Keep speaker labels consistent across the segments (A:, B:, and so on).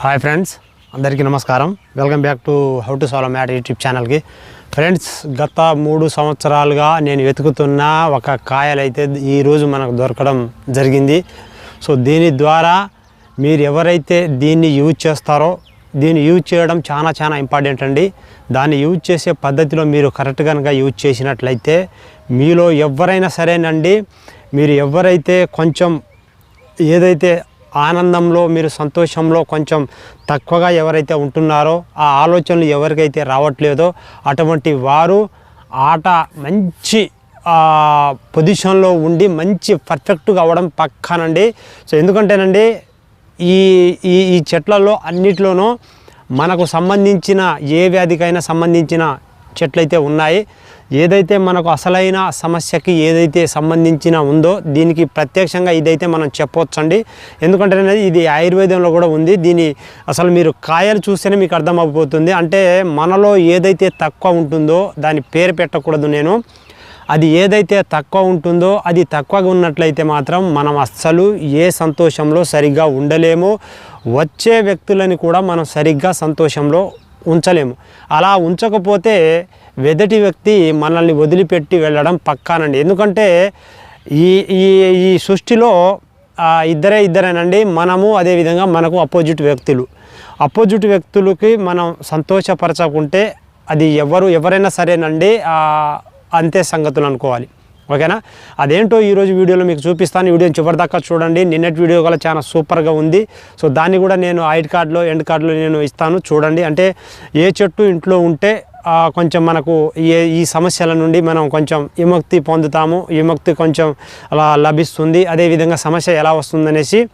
A: Hi friends అందరికీ నమస్కారం. Welcome back to how to solve math YouTube ఛానల్కి friends గత మూడు సంవత్సరాలుగా నేను వెతుకుతున్న ఒక కాయలు అయితే ఈరోజు మనకు దొరకడం జరిగింది. సో దీని ద్వారా మీరు ఎవరైతే దీన్ని యూజ్ చేస్తారో దీన్ని యూజ్ చేయడం చాలా చాలా ఇంపార్టెంట్ అండి. దాన్ని యూజ్ చేసే పద్ధతిలో మీరు కరెక్ట్ కనుక యూజ్ చేసినట్లయితే మీలో ఎవరైనా సరేనండి మీరు ఎవరైతే కొంచెం ఏదైతే ఆనందంలో మీరు సంతోషంలో కొంచెం తక్కువగా ఎవరైతే ఉంటున్నారో ఆ ఆలోచనలు ఎవరికైతే రావట్లేదో అటువంటి వారు ఆట మంచి పొజిషన్లో ఉండి మంచి పర్ఫెక్ట్గా అవ్వడం పక్కానండి. సో ఎందుకంటేనండి ఈ ఈ ఈ చెట్లలో అన్నిట్లోనూ మనకు సంబంధించిన ఏ వ్యాధికైనా సంబంధించిన చెట్లయితే ఉన్నాయి. ఏదైతే మనకు అసలైన సమస్యకి ఏదైతే సంబంధించిన ఉందో దీనికి ప్రత్యక్షంగా ఇదైతే మనం చెప్పవచ్చండి ఎందుకంటే అనేది ఇది ఆయుర్వేదంలో కూడా ఉంది. దీని అసలు మీరు కాయలు చూస్తేనే మీకు అర్థమైపోతుంది అంటే మనలో ఏదైతే తక్కువ ఉంటుందో దాని పేరు పెట్టకూడదు నేను. అది ఏదైతే తక్కువ ఉంటుందో అది తక్కువగా ఉన్నట్లయితే మాత్రం మనం అస్సలు ఏ సంతోషంలో సరిగ్గా ఉండలేము. వచ్చే వ్యక్తులని కూడా మనం సరిగ్గా సంతోషంలో ఉంచలేము. అలా ఉంచకపోతే వెదటి వ్యక్తి మనల్ని వదిలిపెట్టి వెళ్ళడం పక్కానండి. ఎందుకంటే ఈ ఈ ఈ సృష్టిలో ఇద్దరే ఇద్దరేనండి. మనము అదేవిధంగా మనకు అపోజిట్ వ్యక్తులు. అపోజిట్ వ్యక్తులకి మనం సంతోషపరచకుంటే అది ఎవరు ఎవరైనా సరేనండి. అంతే సంగతులు అనుకోవాలి. ఓకేనా? అదేంటో ఈరోజు వీడియోలో మీకు చూపిస్తాను. వీడియోని చివరిదాకా చూడండి. నిన్నటి వీడియో కూడా చాలా సూపర్గా ఉంది. సో దాన్ని కూడా నేను ఐడి కార్డులో ఎండ్ కార్డులో నేను ఇస్తాను. చూడండి. అంటే ఏ చెట్టు ఇంట్లో ఉంటే కొంచెం మనకు ఏ ఈ సమస్యల నుండి మనం కొంచెం విముక్తి పొందుతాము. విముక్తి కొంచెం అలా లభిస్తుంది. అదేవిధంగా సమస్య ఎలా వస్తుందనేసి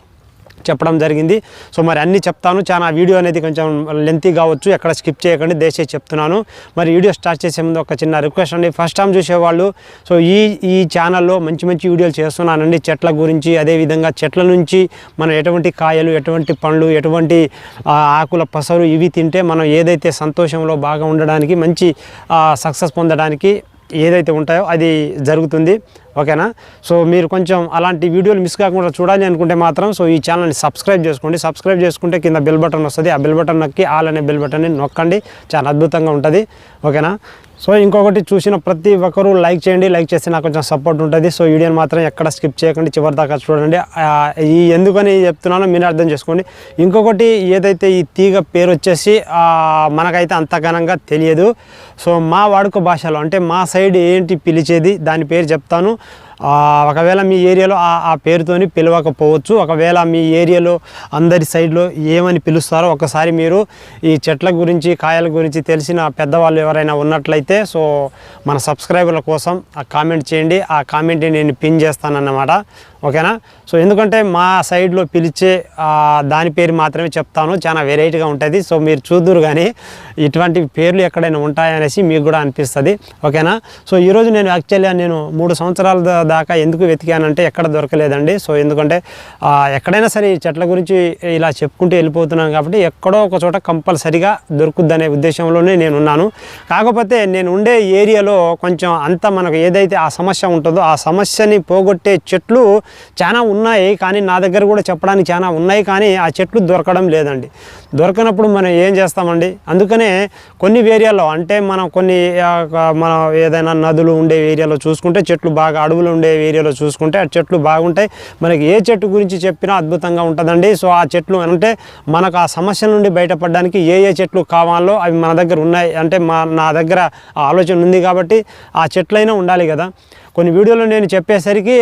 A: చెప్పడం జరిగింది. సో మరి అన్నీ చెప్తాను. చాలా వీడియో అనేది కొంచెం లెంతీ కావచ్చు. ఎక్కడ స్కిప్ చేయకండి. దయచేసి చెప్తున్నాను. మరి వీడియో స్టార్ట్ చేసే ముందు ఒక చిన్న రిక్వెస్ట్ అండి. ఫస్ట్ టైం చూసేవాళ్ళు సో ఈ ఈ ఛానల్లో మంచి మంచి వీడియోలు చేస్తున్నానండి. చెట్ల గురించి అదేవిధంగా చెట్ల నుంచి మనం ఎటువంటి కాయలు ఎటువంటి పండ్లు ఎటువంటి ఆకుల పసరు ఇవి తింటే మనం ఏదైతే సంతోషంలో బాగా ఉండడానికి మంచి సక్సెస్ పొందడానికి ఏదైతే ఉంటాయో అది జరుగుతుంది. ఓకేనా? సో మీరు కొంచెం అలాంటి వీడియోలు మిస్ కాకుండా చూడాలి అనుకుంటే మాత్రం సో ఈ ఛానల్ని సబ్స్క్రైబ్ చేసుకోండి. సబ్స్క్రైబ్ చేసుకుంటే కింద బెల్ బటన్ వస్తుంది. ఆ బెల్ బటన్ నొక్కి ఆల్ అనే బెల్ బటన్ని నొక్కండి. చాలా అద్భుతంగా ఉంటుంది. ఓకేనా? సో ఇంకొకటి చూసిన ప్రతి ఒక్కరూ లైక్ చేయండి లైక్ చేస్తే నాకు కొంచెం సపోర్ట్ ఉంటుంది. సో వీడియోని మాత్రం ఎక్కడ స్కిప్ చేయకండి చివరి దాకా చూడండి. ఈ ఎందుకని చెప్తున్నానో మీరు అర్థం చేసుకోండి. ఇంకొకటి ఏదైతే ఈ తీగ పేరు వచ్చేసి మనకైతే అంత ఘనంగా తెలియదు. సో మా వాడుక భాషలో అంటే మా సైడ్ ఏంటి పిలిచేది దాని పేరు చెప్తాను. ఒకవేళ మీ ఏరియాలో ఆ ఆ పేరుతోని పిలవకపోవచ్చు. ఒకవేళ మీ ఏరియాలో అందరి సైడ్లో ఏమని పిలుస్తారో ఒకసారి మీరు ఈ చెట్ల గురించి కాయల గురించి తెలిసిన పెద్దవాళ్ళు ఎవరైనా ఉన్నట్లయితే సో మన సబ్స్క్రైబర్ల కోసం ఆ కామెంట్ చేయండి. ఆ కామెంట్ని నేను పిన్ చేస్తానన్నమాట. ఓకేనా? సో ఎందుకంటే మా సైడ్లో పిలిచే దాని పేరు మాత్రమే చెప్తాను. చాలా వెరైటీగా ఉంటుంది. సో మీరు చూద్దరు కానీ ఇటువంటి పేర్లు ఎక్కడైనా ఉంటాయనేసి మీకు కూడా అనిపిస్తుంది. ఓకేనా? సో ఈరోజు నేను యాక్చువల్గా నేను మూడు సంవత్సరాల దాకా ఎందుకు వెతికానంటే ఎక్కడ దొరకలేదండి. సో ఎందుకంటే ఎక్కడైనా సరే ఈ చెట్ల గురించి ఇలా చెప్పుకుంటూ వెళ్ళిపోతున్నాను కాబట్టి ఎక్కడో ఒక చోట కంపల్సరిగా దొరుకుద్దనే ఉద్దేశంలోనే నేను ఉన్నాను కాకపోతే నేను ఉండే ఏరియాలో కొంచెం అంత మనకు ఏదైతే ఆ సమస్య ఉంటుందో ఆ సమస్యని పోగొట్టే చెట్లు చాలా ఉన్నాయి కానీ నా దగ్గర కూడా చెప్పడానికి చాలా ఉన్నాయి కానీ ఆ చెట్లు దొరకడం లేదండి. దొరకనప్పుడు మనం ఏం చేస్తామండి? అందుకనే కొన్ని ఏరియాలో అంటే మనం కొన్ని మన ఏదైనా నదులు ఉండే ఏరియాలో చూసుకుంటే చెట్లు బాగా అడవులు ఉండే ఏరియాలో చూసుకుంటే ఆ చెట్లు బాగుంటాయి. మనకి ఏ చెట్టు గురించి చెప్పినా అద్భుతంగా ఉంటుందండి. సో ఆ చెట్లు అంటే మనకు ఆ సమస్య నుండి బయటపడడానికి ఏ ఏ చెట్లు కావాలో అవి మన దగ్గర ఉన్నాయి. అంటే మా నా దగ్గర ఆ ఆలోచన ఉంది కాబట్టి ఆ చెట్లైనా ఉండాలి కదా. కొన్ని వీడియోలో నేను చెప్పేసరికి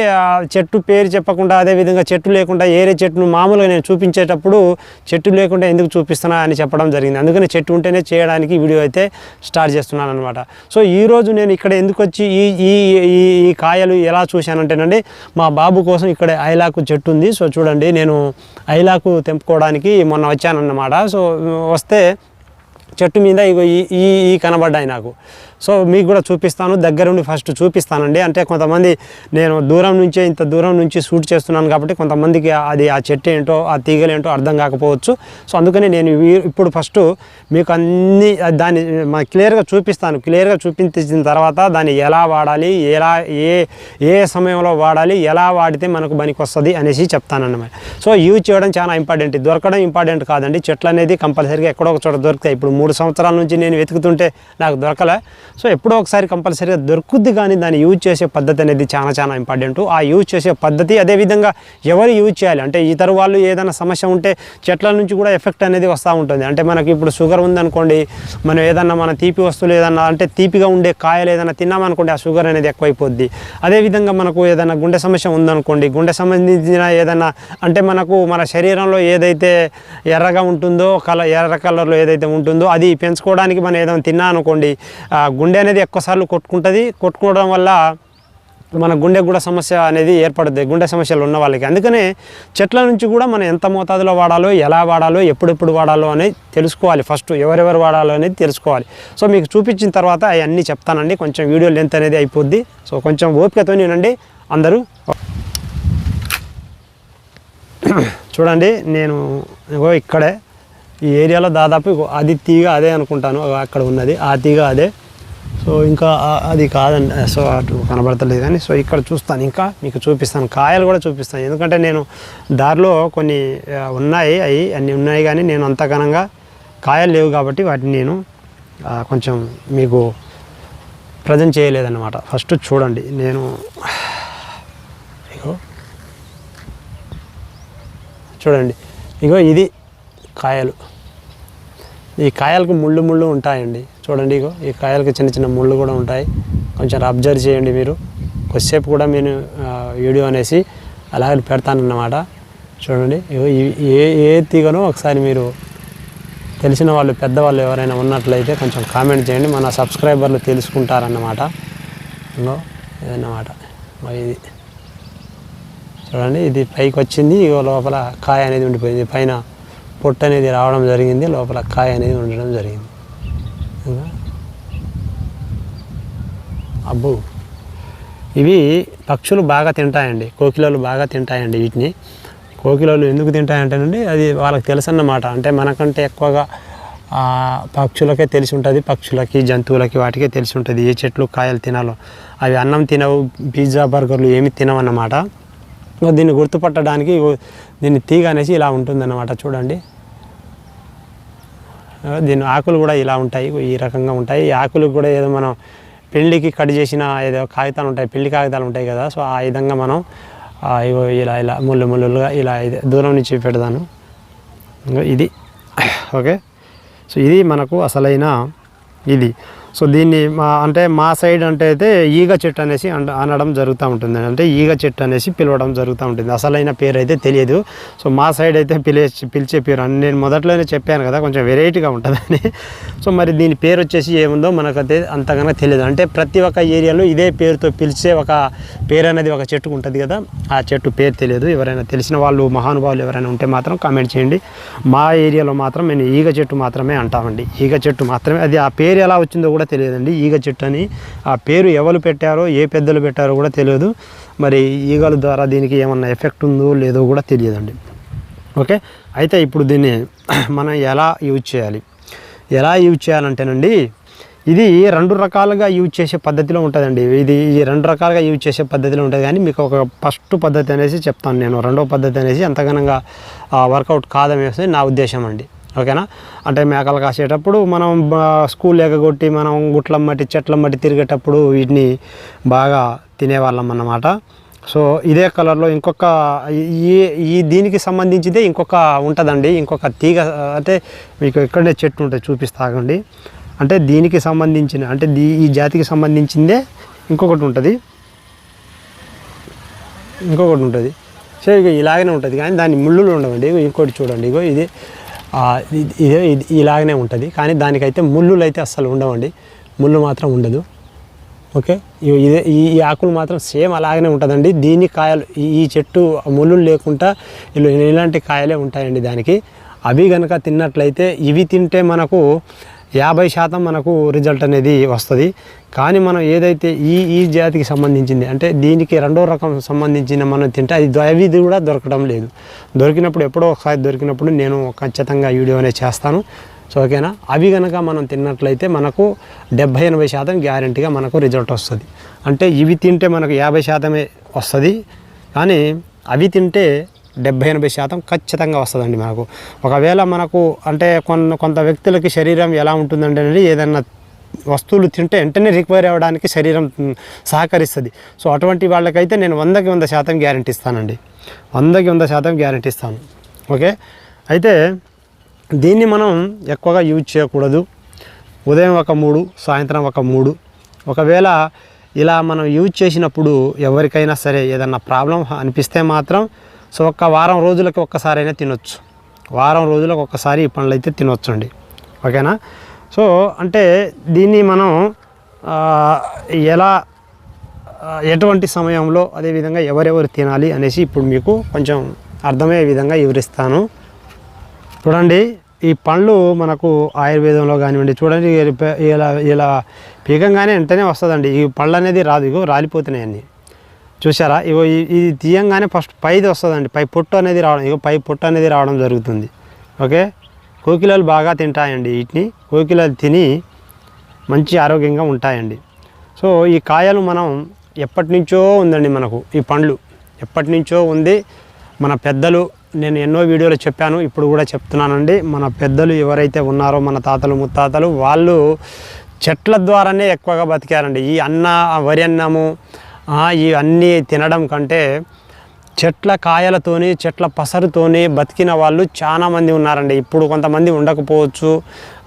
A: చెట్టు పేరు చెప్పకుండా అదేవిధంగా చెట్టు లేకుండా ఏరే చెట్టును మామూలుగా నేను చూపించేటప్పుడు చెట్టు లేకుండా ఎందుకు చూపిస్తున్నా అని చెప్పడం జరిగింది. అందుకని చెట్టు ఉంటేనే చేయడానికి వీడియో అయితే స్టార్ట్ చేస్తున్నాను అనమాట సో ఈరోజు నేను ఇక్కడ ఎందుకు వచ్చి ఈ ఈ ఈ ఈ కాయలు ఎలా చూశానంటేనండి మా బాబు కోసం ఇక్కడ ఐలాకు చెట్టు ఉంది. సో చూడండి నేను ఐలాకు తెంపుకోవడానికి మొన్న వచ్చానన్నమాట. సో వస్తే చెట్టు మీద ఇగో ఈ ఈ ఈ కనబడ్డాయి నాకు. సో మీకు కూడా చూపిస్తాను దగ్గరుండి ఫస్ట్ చూపిస్తానండి. అంటే కొంతమంది నేను దూరం నుంచే ఇంత దూరం నుంచి షూట్ చేస్తున్నాను కాబట్టి కొంతమందికి అది ఆ చెట్టు ఏంటో ఆ తీగలు ఏంటో అర్థం కాకపోవచ్చు. సో అందుకని నేను వీ- ఇప్పుడు ఫస్ట్ మీకు అన్ని దాన్ని క్లియర్గా చూపిస్తాను. క్లియర్గా చూపించిన తర్వాత దాన్ని ఎలా వాడాలి ఎలా ఏ ఏ సమయంలో వాడాలి ఎలా వాడితే మనకు పనికి వస్తుంది అనేసి చెప్తానన్నమాట. సో యూజ్ చేయడం చాలా ఇంపార్టెంట్. దొరకడం ఇంపార్టెంట్ కాదండి. చెట్లు అనేది కంపల్సరీగా ఎక్కడో ఒక చోట దొరుకుతాయి. ఇప్పుడు మూడు సంవత్సరాల నుంచి నేను వెతుకుతుంటే నాకు దొరకలే. సో ఎప్పుడో ఒకసారి కంపల్సరీగా దొరుకుద్ది కానీ దాన్ని యూజ్ చేసే పద్ధతి అనేది చాలా చాలా ఇంపార్టెంట్. ఆ యూజ్ చేసే పద్ధతి అదేవిధంగా ఎవరు యూజ్ చేయాలి? అంటే ఇతర వాళ్ళు ఏదైనా సమస్య ఉంటే చెట్ల నుంచి కూడా ఎఫెక్ట్ అనేది వస్తూ ఉంటుంది. అంటే మనకి ఇప్పుడు షుగర్ ఉందనుకోండి మనం ఏదన్నా మన తీపి వస్తువులు ఏదన్నా అంటే తీపిగా ఉండే కాయలు ఏదైనా తిన్నామనుకోండి ఆ షుగర్ అనేది ఎక్కువైపోద్ది. అదేవిధంగా మనకు ఏదైనా గుండె సమస్య ఉందనుకోండి గుండె సంబంధించిన ఏదైనా అంటే మనకు మన శరీరంలో ఏదైతే ఎర్రగా ఉంటుందో కల ఎర్ర కలర్లో ఏదైతే ఉంటుందో అది పెంచుకోవడానికి మనం ఏదైనా తిన్నా అనుకోండి గుండె అనేది ఎక్కువసార్లు కొట్టుకుంటుంది. కొట్టుకోవడం వల్ల మన గుండె కూడా సమస్య అనేది ఏర్పడుతుంది గుండె సమస్యలు ఉన్న వాళ్ళకి. అందుకనే చెట్ల నుంచి కూడా మనం ఎంత మోతాదులో వాడాలో ఎలా వాడాలో ఎప్పుడెప్పుడు వాడాలో అనేది తెలుసుకోవాలి ఫస్ట్. ఎవరెవరు వాడాలో అనేది తెలుసుకోవాలి. సో మీకు చూపించిన తర్వాత అవన్నీ చెప్తానండి. కొంచెం వీడియో లెంత్ అనేది అయిపోద్ది. సో కొంచెం ఓపికతో నేనండి. అందరూ చూడండి నేను ఇక్కడే ఈ ఏరియాలో దాదాపు అది తీగ అదే అనుకుంటాను అక్కడ ఉన్నది. ఆ తీగ అదే. సో ఇంకా అది కాదండి. సో అటు కనబడతలేదు కానీ సో ఇక్కడ చూస్తాను. ఇంకా మీకు చూపిస్తాను. కాయలు కూడా చూపిస్తాను. ఎందుకంటే నేను దారిలో కొన్ని ఉన్నాయి. అవి అన్నీ ఉన్నాయి కానీ నేను అంత ఘనంగా కాయలు లేవు కాబట్టి వాటిని నేను కొంచెం మీకు ప్రజెంట్ చేయలేదన్నమాట. ఫస్ట్ చూడండి. నేను ఇగో చూడండి. ఇగో ఇది కాయలు. ఈ కాయలకు ముళ్ళు ముళ్ళు ఉంటాయండి. చూడండి ఇగో ఈ కాయలకు చిన్న చిన్న ముళ్ళు కూడా ఉంటాయి. కొంచెం అబ్జర్వ్ చేయండి మీరు. కొద్దిసేపు కూడా నేను వీడియో అనేసి అలాగే పెడతానన్నమాట. చూడండి ఇగో ఈ- ఏ ఏ తీగనో ఒకసారి మీరు తెలిసిన వాళ్ళు పెద్దవాళ్ళు ఎవరైనా ఉన్నట్లయితే కొంచెం కామెంట్ చేయండి. మన సబ్స్క్రైబర్లు తెలుసుకుంటారన్నమాట. ఇంకో ఇదన్నమాట. ఇది. చూడండి ఇది పైకి వచ్చింది. ఇగో లోపల కాయ అనేది ఉండిపోయింది. పైన పొట్టు అనేది రావడం జరిగింది లోపల కాయ అనేది ఉండడం జరిగింది. ఇంకా? అబ్బో! ఇవి పక్షులు బాగా తింటాయండి కోకిలలు బాగా తింటాయండి వీటిని. కోకిలలు ఎందుకు తింటాయంటేనండి అది వాళ్ళకి తెలుసు అన్నమాట అంటే మనకంటే ఎక్కువగా పక్షులకే తెలిసి ఉంటుంది పక్షులకి జంతువులకి వాటికే తెలిసి ఉంటుంది ఏ చెట్లు కాయలు తినాలో. అవి అన్నం తినవు పిజ్జా బర్గర్లు ఏమి తినవన్నమాట. దీన్ని గుర్తుపట్టడానికి దీన్ని తీగ అనేసి ఇలా ఉంటుందన్నమాట చూడండి. దీని ఆకులు కూడా ఇలా ఉంటాయి ఈ రకంగా ఉంటాయి. ఈ ఆకులు కూడా ఏదో మనం పెళ్ళికి కట్ చేసిన ఏదో కాగితాలు ఉంటాయి పెళ్ళి కాగితాలు ఉంటాయి కదా. సో ఆ విధంగా మనం ఇగో ఇలా ఇలా ముళ్ళు ముళ్ళుగా ఇలా ఇది దూరం నుంచి పెడతాను. ఇది. ఓకే? సో ఇది మనకు అసలైన ఇది. సో దీన్ని మా అంటే మా సైడ్ అంటే అయితే ఈగ చెట్టు అనేసి అనడం జరుగుతూ ఉంటుంది. అంటే ఈగ చెట్టు అనేసి పిలవడం జరుగుతూ ఉంటుంది. అసలైన పేరు అయితే తెలియదు. సో మా సైడ్ అయితే పిలిచే పిలిచే పేరు. అని నేను మొదట్లోనే చెప్పాను కదా కొంచెం వెరైటీగా ఉంటుందని. సో మరి దీని పేరు వచ్చేసి ఏముందో మనకైతే అంతగానో తెలియదు. అంటే ప్రతి ఒక్క ఏరియాలో ఇదే పేరుతో పిలిచే ఒక పేరు అనేది ఒక చెట్టుకు ఉంటుంది కదా ఆ చెట్టు పేరు తెలియదు. ఎవరైనా తెలిసిన వాళ్ళు మహానుభావులు ఎవరైనా ఉంటే మాత్రం కామెంట్ చేయండి. మా ఏరియాలో మాత్రం నేను ఈగ చెట్టు మాత్రమే అంటామండి. ఈగ చెట్టు మాత్రమే. అది ఆ పేరు ఎలా వచ్చిందో కూడా తెలియదండి. ఈగ చెట్టు అని. ఆ పేరు ఎవరు పెట్టారో ఏ పెద్దలు పెట్టారో కూడా తెలియదు. మరి ఈగల ద్వారా దీనికి ఏమన్నా ఎఫెక్ట్ ఉందో లేదో కూడా తెలియదండి. ఓకే? అయితే ఇప్పుడు దీన్ని మనం ఎలా యూజ్ చేయాలి? ఎలా యూజ్ చేయాలంటేనండి ఇది రెండు రకాలుగా యూజ్ చేసే పద్ధతిలో ఉంటుందండి. ఇది ఈ రెండు రకాలుగా యూజ్ చేసే పద్ధతిలో ఉంటుంది. కానీ మీకు ఒక ఫస్ట్ పద్ధతి అనేసి చెప్తాను నేను. రెండో పద్ధతి అనేసి అంతగనంగా వర్కౌట్ కాదనేసి నా ఉద్దేశం అండి. ఓకేనా? అంటే మేకలు కాసేటప్పుడు మనం బా- స్కూల్ ఎగగొట్టి మనం గుట్లం మట్టి చెట్ల మట్టి తిరిగేటప్పుడు వీటిని బాగా తినేవాళ్ళం అన్నమాట. సో ఇదే కలర్లో ఇంకొక ఈ ఈ దీనికి సంబంధించిదే ఇంకొక ఉంటుందండి. ఇంకొక తీగ అంటే మీకు ఎక్కడనే చెట్టు ఉంటుంది చూపిస్తాగండి అంటే దీనికి సంబంధించిన అంటే దీ ఈ జాతికి సంబంధించిందే ఇంకొకటి ఉంటుంది. ఇంకొకటి ఉంటుంది. సో ఇక ఇలాగనే ఉంటుంది. కానీ దాని ముళ్ళులు ఉండవండి. ఇంకోటి చూడండి. ఇగో ఇది ఇదే ఇది ఇలాగనే ఉంటుంది. కానీ దానికైతే ముళ్ళులు అయితే అస్సలు ఉండవండి. ముళ్ళు మాత్రం ఉండదు. ఓకే? ఇదే ఈ ఆకులు మాత్రం సేమ్ అలాగనే ఉంటుందండి. దీని కాయలు ఈ ఈ చెట్టు ముళ్ళు లేకుండా ఇలా ఇలాంటి కాయలే ఉంటాయండి దానికి. అవి కనుక తిన్నట్లయితే ఇవి తింటే మనకు యాభై శాతం మనకు రిజల్ట్ అనేది వస్తుంది. కానీ మనం ఏదైతే ఈ ఈ జాతికి సంబంధించింది అంటే దీనికి రెండో రకం సంబంధించిన మనం తింటే అది అవి కూడా దొరకడం లేదు. దొరికినప్పుడు ఎప్పుడో ఒకసారి దొరికినప్పుడు నేను ఖచ్చితంగా వీడియో అనేది చేస్తాను. సో ఓకేనా? అవి కనుక మనం తిన్నట్లయితే మనకు డెబ్భై ఎనభై శాతం గ్యారంటీగా మనకు రిజల్ట్ వస్తుంది. అంటే ఇవి తింటే మనకు యాభై శాతమే వస్తుంది. కానీ అవి తింటే డెబ్భై ఎనభై శాతం ఖచ్చితంగా వస్తుందండి మనకు ఒకవేళ మనకు అంటే కొన్ని కొంత వ్యక్తులకి శరీరం ఎలా ఉంటుందంటే అనేది ఏదన్నా వస్తువులు తింటే వెంటనే రికవరీ అవ్వడానికి శరీరం సహకరిస్తుంది. సో అటువంటి వాళ్ళకైతే నేను వందకి వంద శాతం గ్యారంటీ ఇస్తానండి. వందకి వంద శాతం గ్యారంటీ ఇస్తాను. ఓకే? అయితే దీన్ని మనం ఎక్కువగా యూజ్ చేయకూడదు. ఉదయం ఒక మూడు సాయంత్రం ఒక మూడు. ఒకవేళ ఇలా మనం యూజ్ చేసినప్పుడు ఎవరికైనా సరే ఏదన్నా ప్రాబ్లం అనిపిస్తే మాత్రం సో ఒక్క వారం రోజులకి ఒక్కసారైనా తినొచ్చు. వారం రోజులకు ఒక్కసారి ఈ పండ్లు అయితే తినొచ్చు అండి ఓకేనా? సో అంటే దీన్ని మనం ఎలా ఎటువంటి సమయంలో అదేవిధంగా ఎవరెవరు తినాలి అనేసి ఇప్పుడు మీకు కొంచెం అర్థమయ్యే విధంగా వివరిస్తాను. చూడండి ఈ పండ్లు మనకు ఆయుర్వేదంలో కానివ్వండి చూడండి ఇలా- ఇలా ఇలా పీకంగానే వెంటనే వస్తుందండి. ఈ పళ్ళు అనేది రాదు ఇగో రాలిపోతున్నాయి అన్నీ. చూసారా ఇగో ఈ- ఇది తీయంగానే ఫస్ట్ పైది వస్తుందండి. పై పొట్టు అనేది రావడం ఇగో పై పొట్టు అనేది రావడం జరుగుతుంది. ఓకే? కోకిలలు బాగా తింటాయండి వీటిని. కోకిలలు తిని మంచి ఆరోగ్యంగా ఉంటాయండి. సో ఈ కాయలు మనం ఎప్పటి నుంచో ఉందండి మనకు ఈ పండ్లు. ఎప్పటి నుంచో ఉంది. మన పెద్దలు నేను ఎన్నో వీడియోలు చెప్పాను ఇప్పుడు కూడా చెప్తున్నానండి. మన పెద్దలు ఎవరైతే ఉన్నారో మన తాతలు ముత్తాతలు వాళ్ళు చెట్ల ద్వారానే ఎక్కువగా బతికారండి. ఈ అన్న వరి అన్నము ఇవన్నీ తినడం కంటే చెట్ల కాయలతోని చెట్ల పసరుతోని బతికిన వాళ్ళు చాలామంది ఉన్నారండి. ఇప్పుడు కొంతమంది ఉండకపోవచ్చు.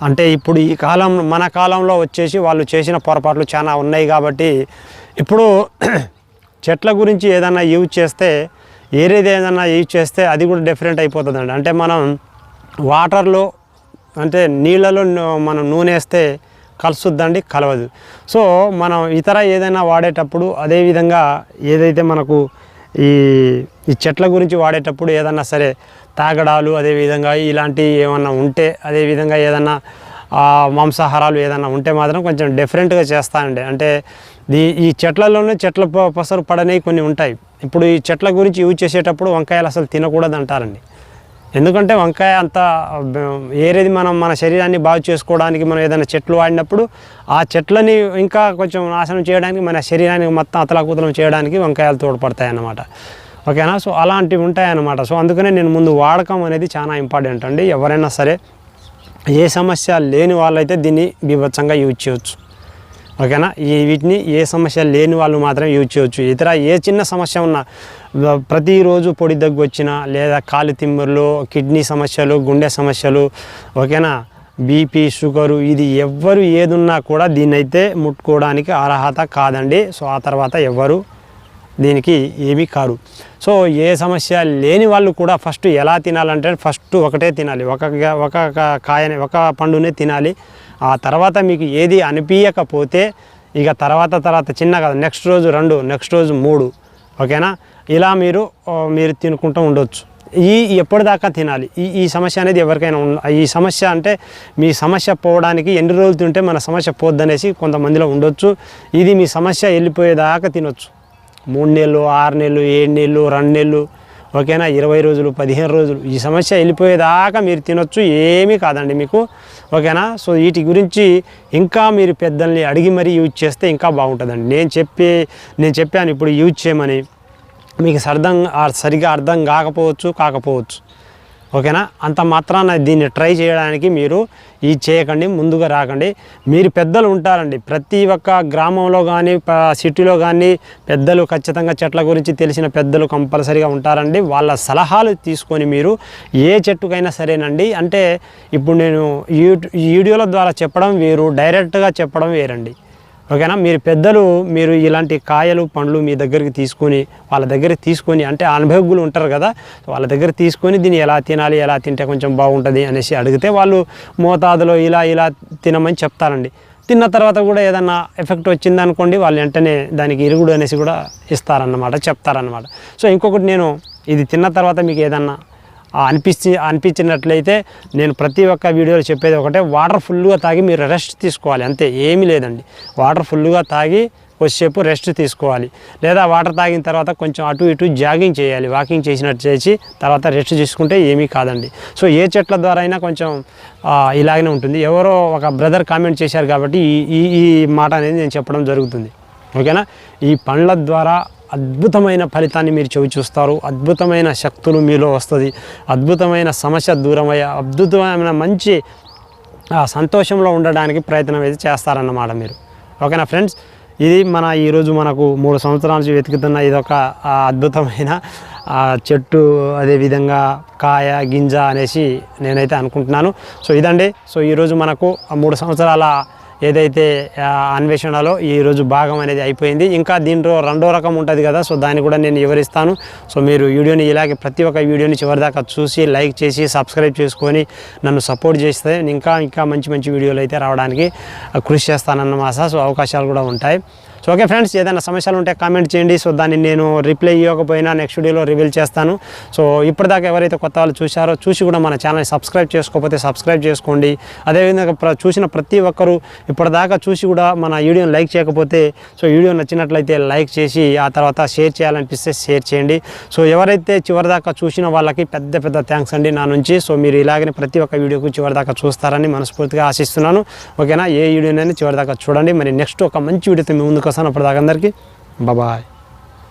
A: అంటే ఇప్పుడు ఈ కాలం మన కాలంలో వచ్చేసి వాళ్ళు చేసిన పొరపాట్లు చాలా ఉన్నాయి కాబట్టి ఇప్పుడు చెట్ల గురించి ఏదైనా యూజ్ చేస్తే ఏరేది ఏదైనా యూజ్ చేస్తే అది కూడా డిఫరెంట్ అయిపోతుందండి. అంటే మనం వాటర్లో అంటే నీళ్ళలో మనం నూనె వేస్తే కలుసుద్దండి కలవదు. సో మనం ఇతర ఏదైనా వాడేటప్పుడు అదేవిధంగా ఏదైతే మనకు ఈ ఈ చెట్ల గురించి వాడేటప్పుడు ఏదన్నా సరే తాగడాలు అదేవిధంగా ఇలాంటివి ఏమన్నా ఉంటే అదేవిధంగా ఏదన్నా మాంసాహారాలు ఏదైనా ఉంటే మాత్రం కొంచెం డిఫరెంట్గా చేస్తానండి. అంటే ఈ ఈ చెట్లలోనే చెట్ల పసరు పడనేవి కొన్ని ఉంటాయి. ఇప్పుడు ఈ చెట్ల గురించి యూజ్ చేసేటప్పుడు వంకాయలు అసలు తినకూడదు అంటారండి ఎందుకంటే వంకాయ అంత ఏరేది మనం మన శరీరాన్ని బాగు చేసుకోవడానికి మనం ఏదైనా చెట్లు వాడినప్పుడు ఆ చెట్లని ఇంకా కొంచెం నాశనం చేయడానికి మన శరీరానికి మొత్తం అతలాకుతలం చేయడానికి వంకాయలు తోడ్పడతాయి అన్నమాట ఓకేనా? సో అలాంటివి ఉంటాయన్నమాట. సో అందుకనే నేను ముందు వాడకం అనేది చాలా ఇంపార్టెంట్ అండి. ఎవరైనా సరే ఏ సమస్య లేని వాళ్ళైతే దీన్ని బీభత్సంగా యూజ్ చేయవచ్చు ఓకేనా? ఈ వీటిని ఏ సమస్య లేని వాళ్ళు మాత్రం యూజ్ చేయవచ్చు ఇతర ఏ చిన్న సమస్య ఉన్నా ప్రతిరోజు పొడి దగ్గు వచ్చినా లేదా కాలు తిమ్ముర్లు కిడ్నీ సమస్యలు గుండె సమస్యలు ఓకేనా? బీపీ షుగరు ఇది ఎవ్వరు ఏదున్నా కూడా దీన్నైతే ముట్టుకోవడానికి అర్హత కాదండి. సో ఆ తర్వాత ఎవ్వరు దీనికి ఏమీ కారు సో ఏ సమస్య లేని వాళ్ళు కూడా ఫస్ట్ ఎలా తినాలంటే ఫస్ట్ ఒకటే తినాలి. ఒక ఒక కాయని ఒక పండునే తినాలి. ఆ తర్వాత మీకు ఏది అనిపించకపోతే ఇక తర్వాత తర్వాత చిన్న కదా నెక్స్ట్ రోజు రెండు నెక్స్ట్ రోజు మూడు. ఓకేనా? ఇలా మీరు మీరు తినుకుంటూ ఉండొచ్చు. ఈ ఎప్పటిదాకా తినాలి? ఈ ఈ సమస్య అనేది ఎవరికైనా ఈ సమస్య అంటే మీ సమస్య పోవడానికి ఎన్ని రోజులు తింటే మన సమస్య పోద్దనేసి కొంతమందిలో ఉండొచ్చు. ఇది మీ సమస్య వెళ్ళిపోయేదాకా తినొచ్చు. మూడు నెలలు ఆరు నెలలు ఏడు నెలలు రెండు నెలలు ఓకేనా? ఇరవై రోజులు పదిహేను రోజులు ఈ సమస్య వెళ్ళిపోయేదాకా మీరు తినొచ్చు ఏమీ కాదండి మీకు. ఓకేనా? సో వీటి గురించి ఇంకా మీరు పెద్దల్ని అడిగి మరీ యూజ్ చేస్తే ఇంకా బాగుంటుందండి. నేను చెప్పే నేను చెప్పాను ఇప్పుడు యూజ్ చేయమని. మీకు అర్థం సరిగా అర్థం కాకపోవచ్చు కాకపోవచ్చు. ఓకేనా? అంత మాత్రాన దీన్ని ట్రై చేయడానికి మీరు ఈ చేయకండి ముందుగా రాకండి. మీరు పెద్దలు ఉంటారండి. ప్రతి ఒక్క గ్రామంలో కానీ సిటీలో కానీ పెద్దలు ఖచ్చితంగా చెట్ల గురించి తెలిసిన పెద్దలు కంపల్సరీగా ఉంటారండి. వాళ్ళ సలహాలు తీసుకొని మీరు ఏ చెట్టుకైనా సరేనండి. అంటే ఇప్పుడు నేను యూ ఈ వీడియోల ద్వారా చెప్పడం వేరు డైరెక్ట్గా చెప్పడం వేరండి. ఓకేనా? మీరు పెద్దలు మీరు ఇలాంటి కాయలు పండ్లు మీ దగ్గరికి తీసుకొని వాళ్ళ దగ్గరికి తీసుకొని అంటే అనుభవజ్ఞులు ఉంటారు కదా వాళ్ళ దగ్గర తీసుకొని దీన్ని ఎలా తినాలి ఎలా తింటే కొంచెం బాగుంటుంది అనేసి అడిగితే వాళ్ళు మోతాదులో ఇలా ఇలా తినమని చెప్తారండి. తిన్న తర్వాత కూడా ఏదన్నా ఎఫెక్ట్ వచ్చిందనుకోండి వాళ్ళు వెంటనే దానికి ఇరుగుడు అనేసి కూడా ఇస్తారన్నమాట చెప్తారన్నమాట. సో ఇంకొకటి నేను ఇది తిన్న తర్వాత మీకు ఏదన్నా అనిపించి అనిపించినట్లయితే నేను ప్రతి ఒక్క వీడియోలో చెప్పేది ఒకటే వాటర్ ఫుల్గా తాగి మీరు రెస్ట్ తీసుకోవాలి అంతే ఏమీ లేదండి. వాటర్ ఫుల్గా తాగి కొద్దిసేపు రెస్ట్ తీసుకోవాలి. లేదా వాటర్ తాగిన తర్వాత కొంచెం అటు ఇటు జాగింగ్ చేయాలి వాకింగ్ చేసినట్టు చేసి తర్వాత రెస్ట్ తీసుకుంటే ఏమీ కాదండి. సో ఏ చెట్ల ద్వారా అయినా కొంచెం ఇలాగనే ఉంటుంది. ఎవరో ఒక బ్రదర్ కామెంట్ చేశారు కాబట్టి ఈ ఈ ఈ మాట అనేది నేను చెప్పడం జరుగుతుంది. ఓకేనా? ఈ పండ్ల ద్వారా అద్భుతమైన ఫలితాన్ని మీరు చవి చూస్తారు. అద్భుతమైన శక్తులు మీలో వస్తుంది. అద్భుతమైన సమస్య దూరమయ్యే అద్భుతమైన మంచి సంతోషంలో ఉండడానికి ప్రయత్నం అయితే చేస్తారన్నమాట మీరు. ఓకేనా ఫ్రెండ్స్? ఇది మన ఈరోజు మనకు మూడు సంవత్సరాల నుంచి వెతుకుతున్న ఇదొక అద్భుతమైన చెట్టు అదేవిధంగా కాయ గింజ అనేసి నేనైతే అనుకుంటున్నాను. సో ఇదండి. సో ఈరోజు మనకు ఆ మూడు సంవత్సరాల ఏదైతే అన్వేషణలో ఈరోజు భాగం అనేది అయిపోయింది. ఇంకా దీంట్లో రెండో రకం ఉంటుంది కదా సో దాన్ని కూడా నేను వివరిస్తాను. సో మీరు వీడియోని ఇలాగే ప్రతి ఒక్క వీడియోని చివరిదాకా చూసి లైక్ చేసి సబ్స్క్రైబ్ చేసుకొని నన్ను సపోర్ట్ చేస్తే నేను ఇంకా ఇంకా మంచి మంచి వీడియోలు అయితే రావడానికి ఆ, కృషి చేస్తానన్నమాట సో అవకాశాలు కూడా ఉంటాయి. సో ఓకే ఫ్రెండ్స్ ఏదైనా సమస్యలు ఉంటే కామెంట్ చేయండి. సో దాన్ని నేను రిప్లై ఇవ్వకపోయినా నెక్స్ట్ వీడియోలో రివీల్ చేస్తాను. సో ఇప్పటిదాకా ఎవరైతే కొత్త వాళ్ళు చూశారో చూసి కూడా మన ఛానల్ని సబ్స్క్రైబ్ చేసుకోకపోతే సబ్స్క్రైబ్ చేసుకోండి. అదేవిధంగా ప్ర చూసిన ప్రతి ఒక్కరూ ఇప్పటిదాకా చూసి కూడా మన వీడియోని లైక్ చేయకపోతే సో వీడియో నచ్చినట్లయితే లైక్ చేసి ఆ తర్వాత షేర్ చేయాలనిపిస్తే షేర్ చేయండి. సో ఎవరైతే చివరిదాకా చూసిన వాళ్ళకి పెద్ద పెద్ద థ్యాంక్స్ అండి నా నుంచి. సో మీరు ఇలాగనే ప్రతి ఒక్క వీడియోకు చివరిదాకా చూస్తారని మనస్ఫూర్తిగా ఆశిస్తున్నాను. ఓకేనా ఏ వీడియోనైనా చివరిదాకా చూడండి. మరి నెక్స్ట్ ఒక మంచి వీడియోతో మీ ముందుకు వస్తాను అప్పటిదాకా అందరికీ బాయ్